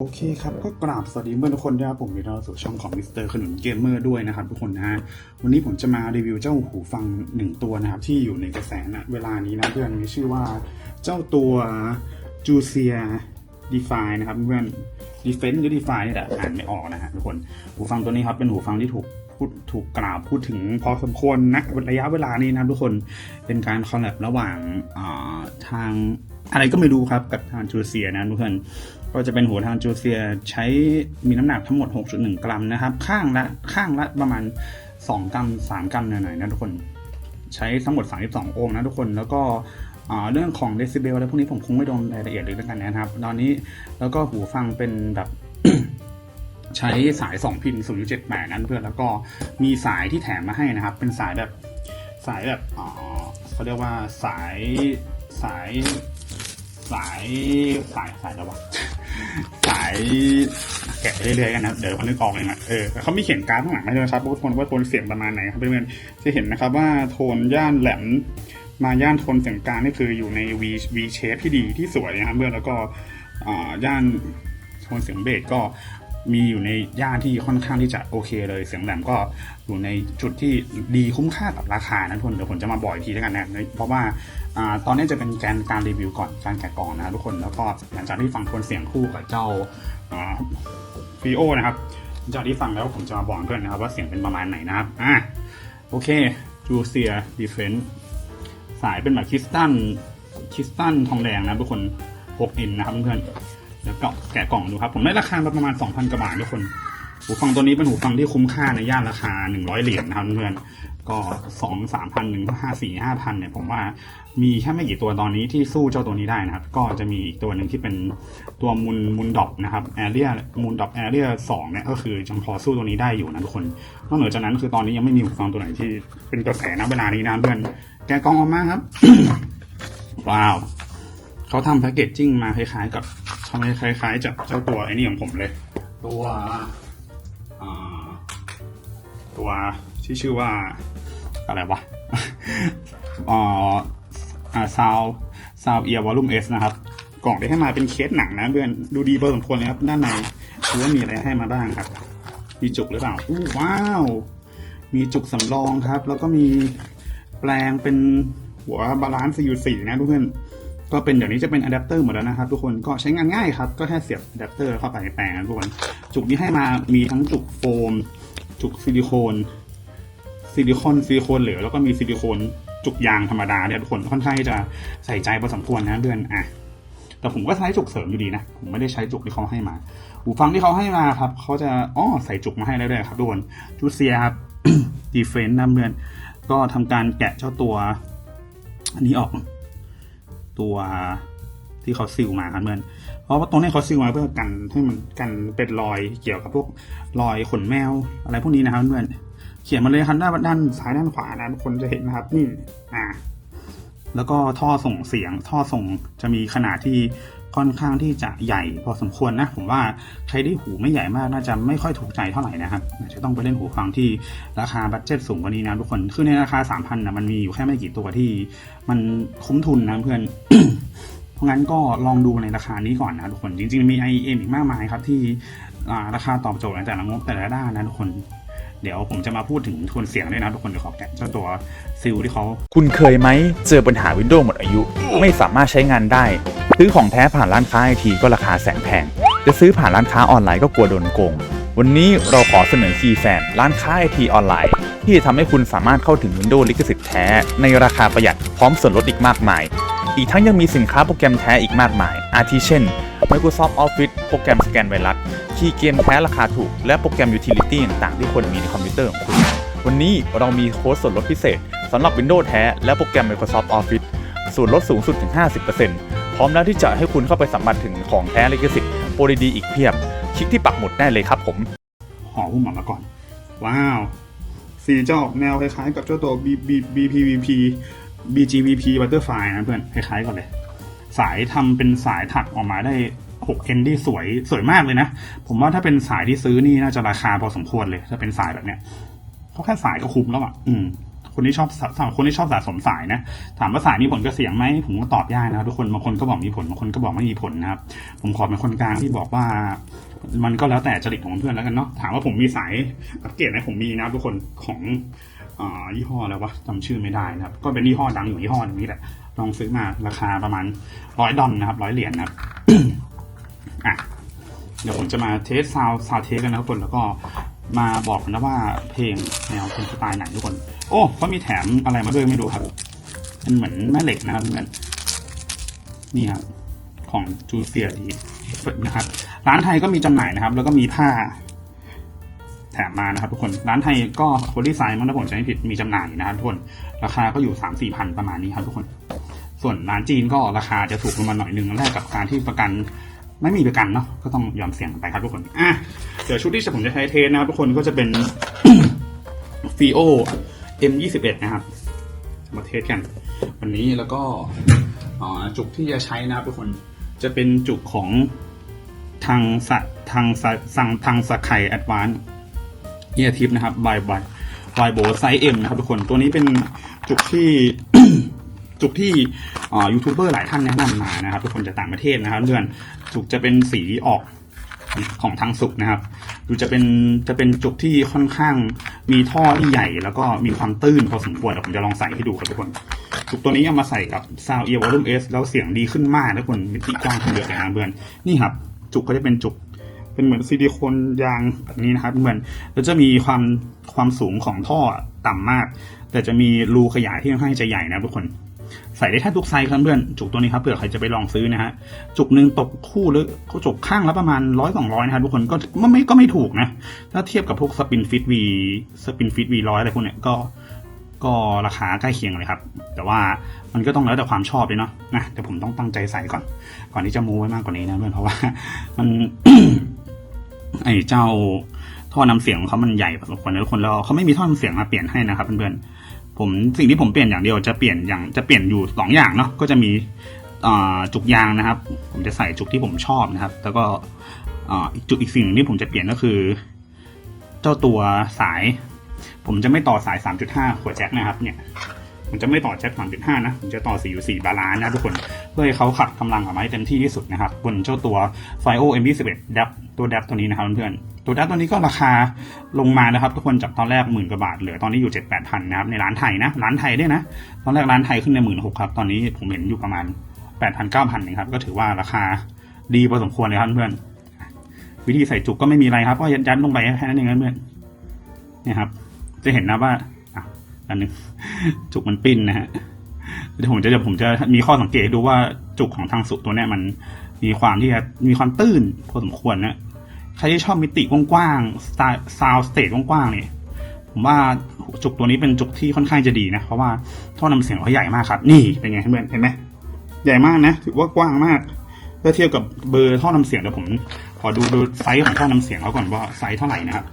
โอเคครับ ก็กราบสวัสดีเพื่อนทุกคนด้วยครับผมยินดีต้อนรับสู่ช่องของมิสเตอร์ขนุนเกมเมอร์ด้วยนะครับทุกคนนะฮะวันนี้ผมจะมารีวิวเจ้าหูฟังหนึ่งตัวนะครับ ที่อยู่ในกระแสนะเวลานี้นะเพื่อนมีชื่อว่าเจ้าตัวจูเซียดีฟายนะครับเพื่อนดีเฟนต์หรือดีฟายนี่แหละอ่านไม่ออกนะฮะทุกคนหูฟังตัวนี้ครับเป็นหูฟังที่ถูกพูดถูกกล่าวพูดถึงพอสมควรนะระยะเวลานี้นะทุกคนเป็นการคอลแลบระหว่างาทางอะไรก็ไม่รู้ครับกับทางจูเซียนะทุกคน ก็จะเป็นหัวทางจูเซียใช้มีน้ำหนักทั้งหมด 6.1 กรัมนะครับ ข้างละข้างละประมาณ 2 กรัม 3 กรัมหน่อยๆนะทุกคน ใช้ทั้งหมด 32โอห์มนะทุกคนแล้วก็เรื่องของเดซิเบลอะไรพวกนี้ผมคงไม่ลงรายละเอียดเลยแล้วกันนะครับ ตอนนี้แล้วก็หูฟังเป็นแบบใช้สาย 2 พิน 0.78 นั้นเพื่อนแล้วก็มีสายที่แถมมาให้นะครับ เป็นสายแบบสายแบบเขาเรียกว่าสายสาย สายสายสายแล้ววะสายแกะเรื่อยๆกันนะเดี๋ยวเขานึกออกเองนะเออเขามีเขียนการ์ดข้างหลังให้ด้วยนะครับทุกคนว่าโทนเสียงประมาณไหนครับเพื่อนๆจะเห็นนะครับว่าโทนย่านแหลมมาย่านโทนเสียงกลางนี่คืออยู่ใน V V shape ที่ดีที่สวยนะครับเพื่อนแล้วก็อ่าย่านโทนเสียงเบสก็ มีอยู่ในย่านที่ค่อนข้างที่จะโอเคเลย เสียงแหลมก็อยู่ในจุดที่ดีคุ้มค่ากับราคานะทุกคนเดี๋ยวผมจะมาบอกอีกทีแล้วกันนะเพราะว่าอ่าตอนนี้จะเป็นการการรีวิวก่อนการแกะกล่องนะทุกคนแล้วก็หลังจากที่ฟังโทนเสียงคู่กับเจ้าฟีโอนะครับหลังจากที่ฟังแล้วผมจะมาบอกเพื่อนนะครับ ว่าเสียงเป็นประมาณไหนนะครับอะโอเคจูเซียดีเฟนสายเป็นแบบคริสตัลคริสตัลทองแดงนะทุกคน6อินนะครับเพื่อน ๆแล้วก็แกะกล่องดูครับ ผมได้ราคาประมาณ 2,000กว่าบาททุกคน หูฟังตัวนี้เป็นหูฟังที่คุ้มค่าในย่านราคา 100 เหรียญนะครับเพื่อนก็สองสามพันหนึ่งห้าสี่ห้าพันเนี่ยผมว่ามีแค่ไม่กี่ตัวตอนนี้ที่สู้เจ้าตัวนี้ได้นะครับ ก็จะมีอีกตัวหนึ่งที่เป็นตัวมุนมุนดอกนะครับแอเรียมุนดอกแอเรียสองเนี่ยก็คือยังพอสู้ตัวนี้ได้อยู่นะทุกคนนอกเหนือจากนั้นคือตอนนี้ยังไม่มีหูฟังตัวไหนที่เป็นกระแสนะเวลานี้นะเพื่อนแกะกล่องออกมาครับว้าวเขาทำแพคเกจจิ้งมาคล้ายๆกับ ทำคล้ายๆจากเจ้าตัวไอ้นี่ของผมเลย ตัวอ่าตัวที่ชื่อว่าอะไรวะอ่าอ่าซาวซาวเอียร์วอลลุ่มเอสนะครับ กล่องที่ให้มาเป็นเคสหนังนะเพื่อนดูดีพอสมควรเลยครับ ด้านในดูว่ามีอะไรให้มาบ้างครับ มีจุกหรือเปล่าอู้ว้าว มีจุกสำรองครับ แล้วก็มีแปลงเป็นหัวบาลานซ์อยู่สี่นะทุกเพื่อน ก็เป็นเดี๋ยวนี้จะเป็นอะแดปเตอร์หมดแล้วนะครับ ทุกคนก็ใช้งานง่ายครับ ก็แค่เสียบอะแดปเตอร์เข้าไปแปลงทุกคนจุกที่ให้มามีทั้งจุกโฟม จุกซิลิโคนซิลิโคนซิลิโคนเหลวแล้วก็มีซิลิโคนจุกยางธรรมดาเนี่ยทุกคนค่อนข้างจะใส่ใจพอสมควรนะเพื่อนอะแต่ผมก็ใช้จุกเสริมอยู่ดีนะ ผมไม่ได้ใช้จุกที่เขาให้มา หูฟังที่เขาให้มาครับ เขาจะอ๋อใส่จุกมาให้แล้วด้วยครับทุกคนจูเซียครับดีเฟนต์นะเพื่อนก็ทำการแกะเจ้าตัว อันนี้ออก ตัวที่เขาซิลมาครับเพื่อนเพราะว่าตรงนี้เขาซิลมาเพื่อกันให้มันกันเป็นรอยเกี่ยวกับพวกรอยขนแมวอะไรพวกนี้นะครับเพื่อนเขียนมาเลยครับด้านด้านซ้ายด้านขวานะทุกคนจะเห็นนะครับนี่อ่า แล้วก็ท่อส่งเสียง ท่อส่งจะมีขนาดที่ค่อนข้างที่จะใหญ่พอสมควรนะ ผมว่าใครที่หูไม่ใหญ่มากน่าจะไม่ค่อยถูกใจเท่าไหร่นะครับอาจจะต้องไปเล่นหูฟังที่ราคาบัตเจ็ตสูงกว่านี้นะทุกคนคือในราคา 3,000นะมันมีอยู่แค่ไม่กี่ตัวที่ มันคุ้มทุนนะเพื่อนเพราะงั้นก็ลองดูในราคานี้ก่อนนะทุกคนจริง ๆ มี IEM อีกมากมายครับที่ราคาตอบโจทย์แต่ละงบแต่ละด้านนะทุกคน เดี๋ยวผมจะมาพูดถึงโทนเสียงด้วยนะทุกคนเดี๋ยวขอแกะเจ้าตัวซิลที่เขาคุณเคยไหมเจอปัญหา Windows หมดอายุ ไม่สามารถใช้งานได้ ซื้อของแท้ผ่านร้านค้าไอทีก็ราคาแสนแพง จะซื้อผ่านร้านค้าออนไลน์ก็กลัวโดนโกง วันนี้เราขอเสนอคีย์แฟนร้านค้าไอทีออนไลน์ ที่จะทำให้คุณสามารถเข้าถึง Windows ลิขสิทธิ์แท้ ในราคาประหยัดพร้อมส่วนลดอีกมากมาย อีกทั้งยังมีสินค้าโปรแกรมแท้อีกมากมาย อาทิเช่น Microsoft Office โปรแกรมสแกนไวรัส คีย์เกมแท้ราคาถูก และโปรแกรม Utility ต่างๆ ที่ควรมีในคอมพิวเตอร์ของคุณ วันนี้เรามีโค้ดส่วนลดพิเศษสำหรับ Windows แท้และโปรแกรม Microsoft Office ส่วนลดสูงสุดถึง 50%พร้อมแล้วที่จะให้คุณเข้าไปสัมผัสถึงของแท้ลิขสิทธิ์โปรดีๆอีกเพียบ คลิกที่ปักหมุดได้เลยครับผมห่อหุ้มออกมาก่อน ว้าวสีจะออกแนวคล้ายๆกับเจ้าตัว B B BPVP BGVP Butterfly นะเพื่อนคล้ายๆกันเลย สายทำเป็นสายถักออกมาได้6เอ็นที่สวยสวยมากเลยนะ ผมว่าถ้าเป็นสายที่ซื้อนี่น่าจะราคาพอสมควรเลยถ้าเป็นสายแบบเนี้ยเขาแค่สายก็คุ้มแล้วอะอืมคนที่ชอบสคนที่ชอบสะสมสายนะ ถามว่าสายมีผลกับเสียงไหมผมก็ตอบยากนะครับทุกคนบางคนก็บอกมีผลบางคนก็บอกไม่มีผลนะครับ ผมขอเป็นคนกลางที่บอกว่า มันก็แล้วแต่จริตของเพื่อนแล้วกันเนาะถามว่าผมมีสายอัปเกรดไหมผมมีนะทุกคนของอ่ายี่ห้ออะไรวะจำชื่อไม่ได้นะครับ ก็เป็นยี่ห้อดังอยู่ยี่ห้อนึงนี่แหละ ลองซื้อมาราคาประมาณร้อยดอลนะครับร้อยเหรียญนะครับอะเดี๋ยวผมจะมาเทสซาวซาวเทสกันนะทุกคนแล้วก็มาบอกนะว่าเพลงแนวเป็นสไตล์ไหนทุกคน โอ้เขามีแถมอะไรมาด้วยไม่รู้ครับเป็นเหมือนแม่เหล็กนะครับเหมือนนี่ครับของจูเซียดีนะครับ ร้านไทยก็มีจำหน่ายนะครับ แล้วก็มีผ้า แถมมานะครับ ทุกคนร้านไทยก็โคดีไซน์มั้งถ้าผมจำไม่ผิดมีจำหน่ายนะครับทุกคน ราคาก็อยู่สามสี่พันประมาณนี้ครับทุกคน ส่วนร้านจีนก็ราคาจะถูกลงมาหน่อยนึงแลกกับการที่ประกันไม่มีประกันเนาะก็ต้องยอมเสี่ยงไปครับทุกคนอะเดี๋ยวชุดที่ผมจะใช้เทสนะครับทุกคนก็จะเป็นฟีโอ M21 นะครับ มาเทสกัน วันนี้แล้วก็จุกที่จะใช้นะครับทุกคนจะเป็นจุกของทางสะทางสะสั่งทางสะไข่แอดวานเอียทิปนะครับบายบายบายโบไซส์ M นะครับทุกคนตัวนี้เป็นจุกที่ จุกที่ยูทูบเบอร์หลายท่านแนะนำมานะครับทุกคนจากต่างประเทศนะครับเดือนจุกจะเป็นสีออกของทางสุกนะครับดูจะเป็นจะเป็นจุกที่ค่อนข้างมีท่อที่ใหญ่ แล้วก็มีความตื้นพอสมควรเดี๋ยวผมจะลองใส่ให้ดูครับทุกคน จุกตัวนี้เอามาใส่กับ Sound Ear Volume S แล้วเสียงดีขึ้นมากทุกคนมิติกว้างขึ้นเยอะเลยนะเพื่อนนี่ครับ จุกก็จะเป็นจุก เป็นเหมือนซิลิโคนยางแบบนี้นะครับเหมือนแล้วจะมีความความสูงของท่อต่ำมาก แต่จะมีรูขยายที่ค่อนข้างจะใหญ่นะทุกคน ใส่ได้แทบทุกไซส์ครับเพื่อนจุกตัวนี้ครับเผื่อใครจะไปลองซื้อนะฮะจุกหนึ่งตกคู่หรือจุกข้างละประมาณร้อยสองร้อยนะครับทุกคนก็ไม่ก็ไม่ถูกนะ ถ้าเทียบกับพวกสปินฟิตวีสปินฟิตวีร้อยอะไรพวกเนี้ยก็ก็ราคาใกล้เคียงเลยครับ แต่ว่ามันก็ต้องแล้วแต่ความชอบเลยเนาะนะแต่ผมต้องตั้งใจใส่ก่อน ก่อนที่จะมูไว้มากกว่านี้นะเพื่อนเพราะว่ามันไอ้เจ้าท่อนำเสียงของเขามันใหญ่พอสมควรนะทุกคนแล้วเขาไม่มีท่อนำเสียงมาเปลี่ยนให้นะครับเพื่อนๆ ผมสิ่งที่ผมเปลี่ยนอย่างเดียวจะเปลี่ยนอย่างจะเปลี่ยนอยู่สองอย่างเนาะก็จะมีจุกยางนะครับ ผมจะใส่จุกที่ผมชอบนะครับ แล้วก็อีกจุกอีกสิ่งหนึ่งที่ผมจะเปลี่ยนก็คือ เจ้าตัวสาย ผมจะไม่ต่อสาย 3.5 หัวแจ็คนะครับเนี่ย ผมจะไม่ต่อแจ็ค3.5นะ ผมจะต่อ4 4บาลานซ์นะทุกคน เพื่อให้เขาขัดกำลังออกมาให้เต็มที่ที่สุดนะครับ บนเจ้าตัว FIO M21 ดับตัวดับตัวนี้นะครับเพื่อนๆตัวดับตัวนี้ก็ราคาลงมานะครับ ทุกคนจากตอนแรกหมื่นกว่าบาทเหลือตอนนี้อยู่7 8พันนะครับในร้านไทยนะร้านไทยด้วยนะ ตอนแรกร้านไทยขึ้นในหมื่นหกครับตอนนี้ผมเห็นอยู่ประมาณ8 0 0 0 9 0 0นะครับก็ถือว่าราคาดีพอสมควรเลยครับเพื่อนวิธีใส่จุกก็ไม่มีอะไรครับก็ยัดลงไปแค่นั้นเองนะเพื่อนนี่ครับจะเห็นนะว่า อันหนึงจุกมันปิ้นนะฮะเดี๋ยวผมจะเดี๋ยวผมจะมีข้อสังเกตดูว่าจุกของทางสุตัวเนี้ยมันมีความที่จะมีความตื้นพอสมควรนะใครที่ชอบมิติกว้างๆสไตล์ซาวสเตจกว้างๆเนี่ยผมว่าจุกตัวนี้เป็นจุกที่ค่อนข้างจะดีนะ เพราะว่าท่อนำเสียงเขาใหญ่มากครับ นี่เป็นไงเพื่อนเห็นไหมใหญ่มากนะ ถือว่ากว้างมากเมื่อเทียบกับเบอร์ท่อนำเสียงเดี๋ยวผมขอดูดูไซส์ของท่อนำเสียงเขาก่อนว่าไซส์เท่าไหร่นะครับ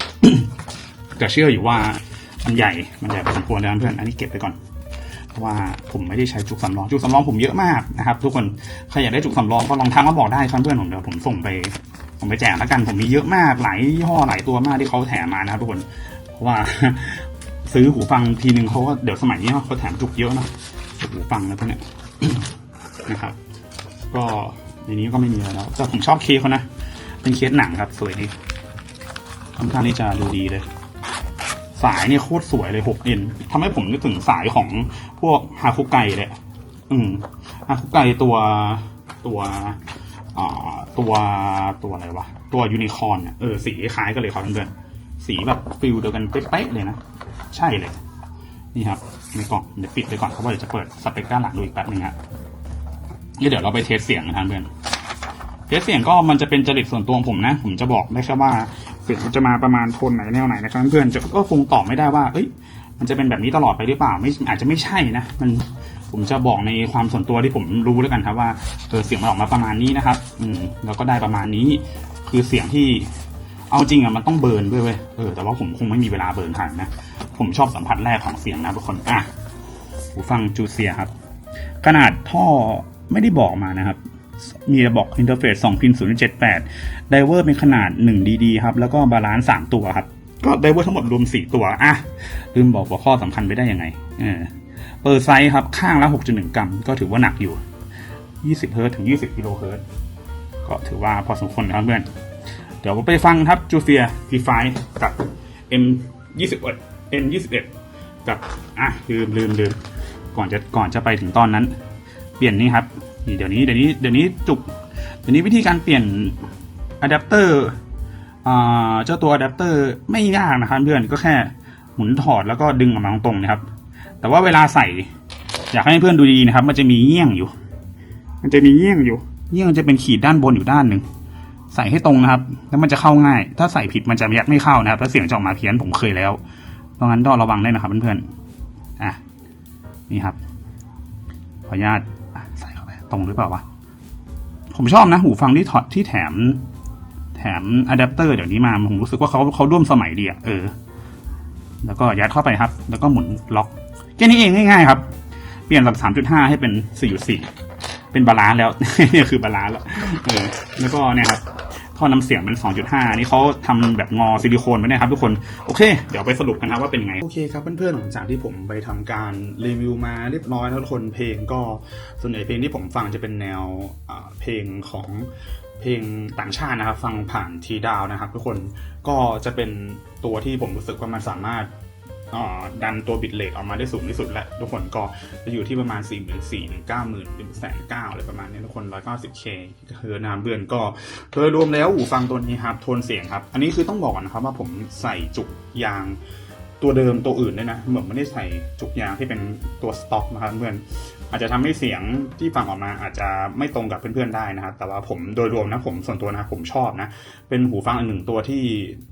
แต่เชื่ออยู่ว่า มันใหญ่ มันใหญ่พอสมควรแล้วนะเพื่อน อันนี้เก็บไปก่อน เพราะว่าผมไม่ได้ใช้จุกสำรอง จุกสำรองผมเยอะมากนะครับทุกคน ใครอยากได้จุกสำรองก็ลองทักมาบอกได้ครับเพื่อนผมเดี๋ยวผมส่งไป ผมไปแจกแล้วกัน ผมมีเยอะมาก หลายยี่ห้อหลายตัวมากที่เขาแถมมานะครับทุกคน เพราะว่าซื้อหูฟังทีนึงเขาก็เดี๋ยวสมัยนี้เขาแถมจุกเยอะนะหูฟังแล้วพวกเนี้ยนะครับ ก็ในนี้ก็ไม่มีแล้วแต่ผมชอบเคสเขานะ เป็นเคสหนังครับสวยดีค่อนข้างที่จะดูดีเลย สายเนี่ยโคตรสวยเลย 6N ทำให้ผมนึกถึงสายของพวกฮาคุไกเลยอืมฮาคุไกตัวตัวอ่าตัวตัวอะไรวะ ตัวยูนิคอร์นเนี่ยเออสีคล้ายกันเลยครับเพื่อนสีแบบฟิลเดียวกันเป๊ะเลยนะ ใช่เลย นี่ครับในกล่องเดี๋ยวปิดไปก่อนเพราะว่าเดี๋ยวจะเปิดสเปคด้านหลังดูอีกแป๊บนึงฮะแล้วเดี๋ยวเราไปเทสเสียงนะครับเพื่อนเทสเสียงก็มันจะเป็นจริตส่วนตัวของผมนะ ผมจะบอกได้แค่ว่า เสียงมันจะมาประมาณโทนไหนแนวไหนนะครับเพื่อนจะก็คงตอบไม่ได้ว่า เอ้ย มันจะเป็นแบบนี้ตลอดไปหรือเปล่าไม่อาจจะไม่ใช่นะมันผมจะบอกในความส่วนตัวที่ผมรู้แล้วกันครับว่าเออเสียงมันออกมาประมาณนี้นะครับ อืมแล้วก็ได้ประมาณนี้ คือเสียงที่เอาจริงอะมันต้องเบิร์นด้วยเว้ยเออแต่ว่าผมคงไม่มีเวลาเบิร์นทันนะผมชอบสัมผัสแรกของเสียงนะทุกคนอะหูฟังจูเซียครับ ขนาดท่อไม่ได้บอกมานะครับ มีระบอกอินเทอร์เฟซ2พิน0.78ไดเวอร์เป็นขนาด 1 DD ครับแล้วก็บาลานซ์3ตัวครับก็ไดเวอร์ทั้งหมดรวมสี่ตัว อะ ลืมบอกหัวข้อสำคัญไปได้ยังไง เออเปิดไซส์ครับ ข้างละ 6.1 กรัม ก็ถือว่าหนักอยู่ 20 เฮิร์ตถึง 20 กิโลเฮิร์ตก็ถือว่าพอสมควรนะครับเพื่อน เดี๋ยวไปฟังครับจูเฟียฟีไฟกับ M 21 M 21กับ อะ ลืมลืมลืมก่อนจะก่อนจะไปถึงตอนนั้น เปลี่ยนนี่ครับ นี่เดี๋ยวนี้เดี๋ยวนี้เดี๋ยวนี้จุกเดี๋ยวนี้วิธีการเปลี่ยนอะแดปเตอร์เจ้าตัวอะแดปเตอร์ไม่ยากนะครับเพื่อนก็แค่หมุนถอดแล้วก็ดึงออกมาตรงๆนะครับ แต่ว่าเวลาใส่ อยากให้เพื่อนดูดีนะครับ มันจะมีเงี้ยงอยู่ มันจะมีเงี้ยงอยู่เงี้ยงจะเป็นขีดด้านบนอยู่ด้านหนึ่งใส่ให้ตรงนะครับ แล้วมันจะเข้าง่าย ถ้าใส่ผิดมันจะยัดไม่เข้านะครับแล้วเสียงจะออกมาเพี้ยนผมเคยแล้วเพราะงั้นต้องระวังด้วยนะครับเพื่อนๆอะนี่ครับขออนุญาต รงหรือเปล่าวะ ผมชอบนะ หูฟังที่ถอดที่แถม แถมอะแดปเตอร์เดี๋ยวนี้มา ผมรู้สึกว่าเขาเขาร่วมสมัยดีอะเออ แล้วก็ยัดเข้าไปครับ แล้วก็หมุนล็อกแค่นี้เองง่ายๆครับ เปลี่ยนจาก3.5ให้เป็น4.4เป็นบาลานซ์แล้ว เนี่ยคือบาลานซ์แล้วเออแล้วก็เนี่ยครับ ท่อน้ำเสียงเป็น 2.5นี่เขาทำแบบงอซิลิโคนไว้นะครับทุกคน โอเค เดี๋ยวไปสรุปกันครับว่าเป็นยังไง โอเคครับเพื่อนๆ หลังจากที่ผมไปทำการรีวิวมาเรียบร้อยแล้วทุกคนเพลงก็ส่วนใหญ่เพลงที่ผมฟังจะเป็นแนวเพลงของเพลงต่างชาตินะครับ ฟังผ่านทีดาวนะครับ ทุกคนก็จะเป็นตัวที่ผมรู้สึกว่ามันสามารถ ดันตัวบิตเลทออกมาได้สูงที่สุดและทุกคนก็จะอยู่ที่ประมาณ 4 4 0 0 0 0 9 0 0 0 0 1 9 0 0 0อะไรประมาณนี้ทุกคน 190k เฮือนะครับเพื่อนก็เธอรวมแล้วหูฟังตัวนี้ครับโทนเสียงครับ อันนี้คือต้องบอกนะครับว่าผมใส่จุกยางตัวเดิมตัวอื่นด้วยนะ เหมือนไม่ได้ใส่จุกยางที่เป็นตัวสต็อกนะครับเพื่อน อาจจะทำให้เสียงที่ฟังออกมาอาจจะไม่ตรงกับเพื่อนๆได้นะครับ แต่ว่าผมโดยรวมนะผมส่วนตัวนะผมชอบนะ เป็นหูฟังอันหนึ่งตัวที่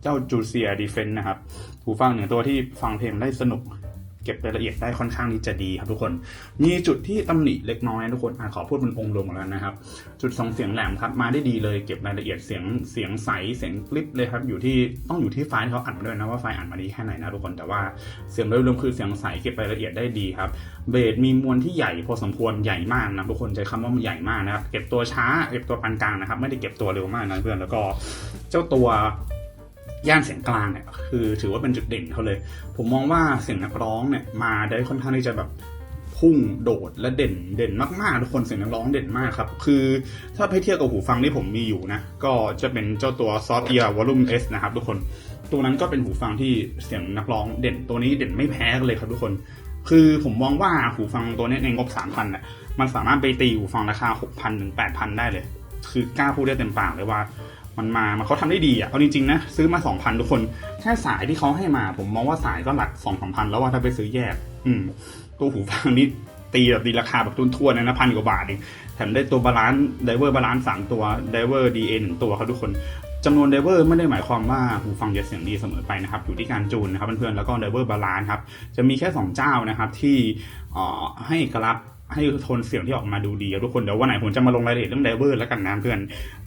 เจ้าจูเซียดีเฟนนะครับ หูฟังหนึ่งตัวที่ฟังเพลงได้สนุก เก็บรายละเอียดได้ค่อนข้างที่จะดีครับทุกคน มีจุดที่ตำหนิเล็กน้อยนะทุกคนอขอพูดเป็นองค์รวมก่อนแล้วนะครับ จุดสองเสียงแหลมครับมาได้ดีเลยเก็บรายละเอียดเสียงเสียงใสเสียงคลิปเลยครับอยู่ที่ต้องอยู่ที่ไฟล์ที่เขาอัดมาด้วยนะว่าไฟล์อัดมาดีแค่ไหนนะทุกคนแต่ว่าเสียงโดยรวมคือเสียงใสเก็บรายละเอียดได้ดีครับเบสมีมวลที่ใหญ่พอสมควรใหญ่มากนะทุกคนใช้คำว่ามันใหญ่มากนะครับเก็บตัวช้าเก็บตัวปานกลางนะครับไม่ได้เก็บตัวเร็วมากนะเพื่อนแล้วก็เจ้าตัว ย่านเสียงกลางเนี่ยคือถือว่าเป็นจุดเด่นเขาเลย ผมมองว่าเสียงนักร้องเนี่ยมาได้ค่อนข้างที่จะแบบพุ่งโดดและเด่นเด่นมากๆทุกคนเสียงนักร้องเด่นมากครับ คือถ้าไปเทียบกับหูฟังที่ผมมีอยู่นะ ก็จะเป็นเจ้าตัว Soft Ear Volume S นะครับทุกคนตัวนั้นก็เป็นหูฟังที่เสียงนักร้องเด่นตัวนี้เด่นไม่แพ้กันเลยครับทุกคน คือผมมองว่าหูฟังตัวนี้ในงบ3,000น่ะมันสามารถไปตีหูฟังราคา6,000ถึง8,000ได้เลย คือกล้าพูดได้เต็มปากเลยว่า มันมามันเขาทำได้ดีอะเอาจริงๆนะซื้อมา 2,000 ทุกคน แค่สายที่เขาให้มา ผมมองว่าสายก็หลัก2 3 0 0แล้วว่าถ้าไปซื้อแยก อืม ตัวหูฟังนี้ตีแบบตีราคาแบบทุนทั่วนะนะพันกว่าบาทเองแถมได้ตัวบาลานซ์ไดเวอร์บาลานซ์สามตัวไดเวอร์ดีเอหนึ่งตัวครับทุกคนจำนวนไดเวอร์ไม่ได้หมายความว่าหูฟังจะเสียงดีเสมอไปนะครับ อยู่ที่การจูนนะครับเพื่อนๆแล้วก็ไดเวอร์บาลานซ์ครับจะมีแค่ 2 เจ้านะครับที่อ่อให้เอกลักษณ์ ให้โทนเสียงที่ออกมาดูดีทุกคนเดี๋ยววันไหนผมจะมาลงรายละเอียดเรื่องไดเวอร์แล้วกันนะเพื่อน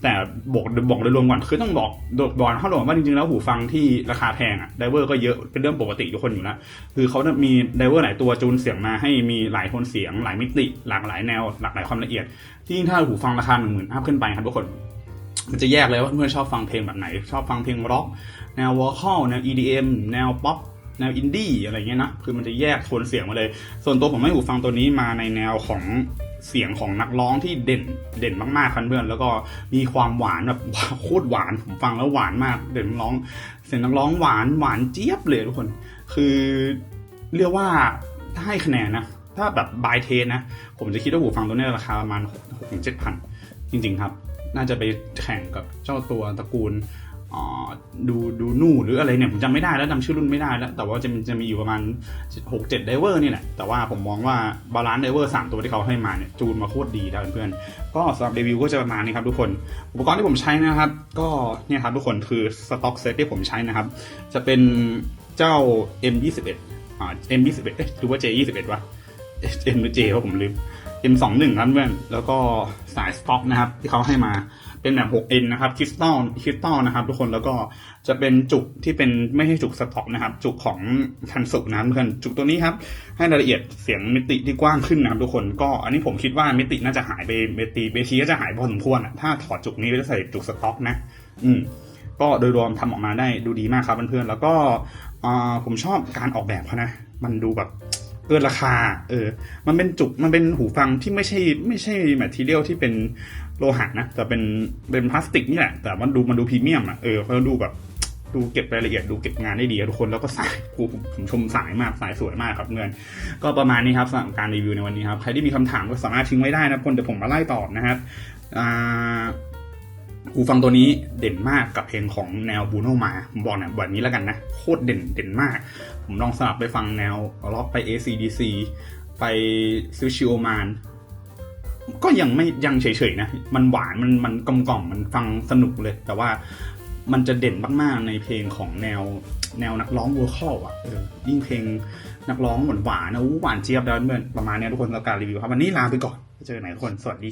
แต่บอกบอกโดยรวมก่อนคือต้องบอกบอกเขาบอกว่าจริงๆแล้วหูฟังที่ราคาแพงอะไดเวอร์ก็เยอะเป็นเรื่องปกติทุกคนอยู่แล้วคือเขามีไดเวอร์หลายตัวจูนเสียงมาให้มีหลายโทนเสียง หลายมิติ หลากหลายแนว หลากหลายความละเอียดที่ถ้าหูฟังราคาหนึ่งหมื่นอัพขึ้นไปครับทุกคนมันจะแยกเลยว่าเพื่อนชอบฟังเพลงแบบไหน ชอบฟังเพลงร็อกแนววอลคอลแนว EDM แนวป๊อป แนวอินดี้อะไรเงี้ยนะคือมันจะแยกโทนเสียงมาเลย ส่วนตัวผมให้หูฟังตัวนี้มาในแนวของเสียงของนักร้องที่เด่นเด่นมากๆครับเพื่อนแล้วก็มีความหวานแบบโคตรหวานผมฟังแล้วหวานมาก เด่นนักร้อง เสียงนักร้องหวานหวานเจี๊ยบเลยทุกคน คือเรียกว่าถ้าให้คะแนนนะ ถ้าแบบบายเทสนะ ผมจะคิดว่าหูฟังตัวนี้ราคาประมาณหกถึงเจ็ดพันจริง ๆ ครับ น่าจะไปแข่งกับเจ้าตัวตระกูล ดูดูนู่หรืออะไรเนี่ยผมจำไม่ได้แล้วจำชื่อรุ่นไม่ได้แล้ว แต่ว่าจะจะมีอยู่ประมาณหกเจ็ดไดเวอร์นี่แหละ แต่ว่าผมมองว่าบาลานซ์ไดเวอร์สามตัวที่เขาให้มาเนี่ยจูนมาโคตรดีแล้วเพื่อนๆก็สำหรับรีวิวก็จะประมาณนี้ครับทุกคน อุปกรณ์ที่ผมใช้นะครับ ก็เนี่ยครับทุกคนคือสต็อกเซตที่ผมใช้นะครับ จะเป็นเจ้า M21 อ่า M21 เอ๊ะหรือว่า J21 วะ M หรือ J ว่าผมลืม M21 ครับเพื่อนแล้วก็สายสต็อกนะครับที่เขาให้มา เป็นแบบ 6N นะครับคริสตัลคริสตัลนะครับ ทุกคนแล้วก็จะเป็นจุกที่เป็นไม่ใช่จุกสต็อกนะครับ จุกของคันสุนะครับเพื่อนจุกตัวนี้ครับ ให้รายละเอียดเสียงมิติที่กว้างขึ้นนะครับทุกคนก็อันนี้ผมคิดว่ามิติน่าจะหายไปเมติเบทีก็จะหายพอสมควรอะถ้าถอดจุกนี้ไปใส่จุกสต็อกนะ อืมก็โดยรวมทำออกมาได้ดูดีมากครับเพื่อนๆแล้วก็อ่าผมชอบการออกแบบเขานะ มันดูแบบ เกินราคา เออ มันเป็นจุก มันเป็นหูฟังที่ไม่ใช่ไม่ใช่แมทเทียลที่เป็นโลหะนะ แต่เป็นเป็นพลาสติกนี่แหละ แต่มันดูมันดูพรีเมียมอะ เออเขาดูแบบดูเก็บรายละเอียดดูเก็บงานได้ดีทุกคนแล้วก็สายกูผมชมสายมากสายสวยมากครับเพื่อนก็ประมาณนี้ครับสำหรับการรีวิวในวันนี้ครับ ใครที่มีคำถามก็สามารถทิ้งไว้ได้นะคนเดี๋ยวผมมาไล่ตอบนะครับอ่า หูฟังตัวนี้เด่นมากกับเพลงของแนวบูโนมาผมบอกเนี่ยแบบนี้แล้วกันนะ โคตรเด่นเด่นมาก ผมลองสลับไปฟังแนวล็อกไป ACDC ไปซิลชิโอมานก็ยังไม่ยังเฉยๆนะ มันหวานมันมันกลมกล่อมมันฟังสนุกเลย แต่ว่ามันจะเด่นมากๆในเพลงของแนวแนวนักร้องว o คอลอะออยิ่งเพลงนักร้องหวานหวานนะหวานเจี๊ยบแล้วเพื่อนประมาณนี้ทุกคนสำหรับการรีวิวครับ วันนี้ลาไปก่อนเจอกันไหนทุกคน สวัสดี